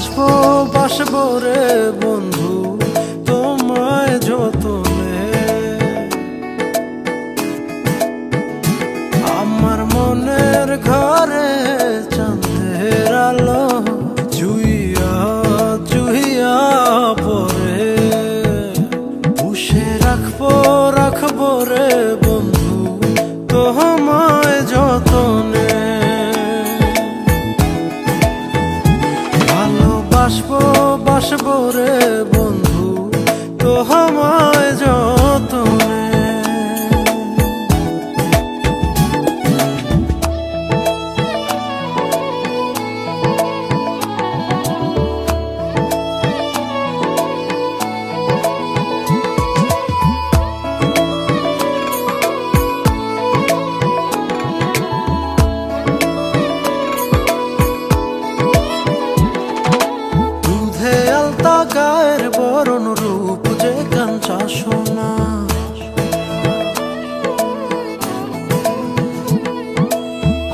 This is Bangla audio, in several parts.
ভালোবাসবো বাসবো রে বন্ধু, তোমায় যতনে। আমার মনের ঘরে চাঁদের আলো জুইয়া জুইয়া পরে পুষে রাখব রাখব রে বন্ধু, তোমায় বাসবো রে বন্ধু তোমায় যতনে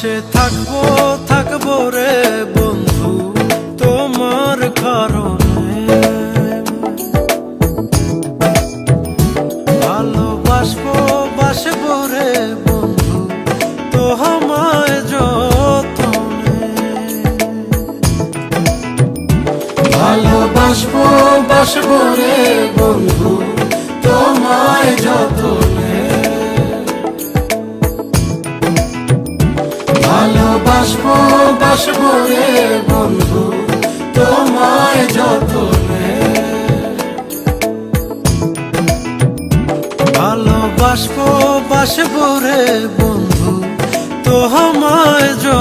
পাশে থাকব থাকব রে বন্ধু, তোমার কারণে। ভালোবাসবো, বাসবো রে বন্ধু, তো আমায় যতনে। ভালোবাসবো, বাসবো রে বন্ধু, তোমায় যতনে। বাসবো বাসবো রে বন্ধু তোমায় যত ভালোবাসবো বাসবো রে বন্ধু তোমায় যত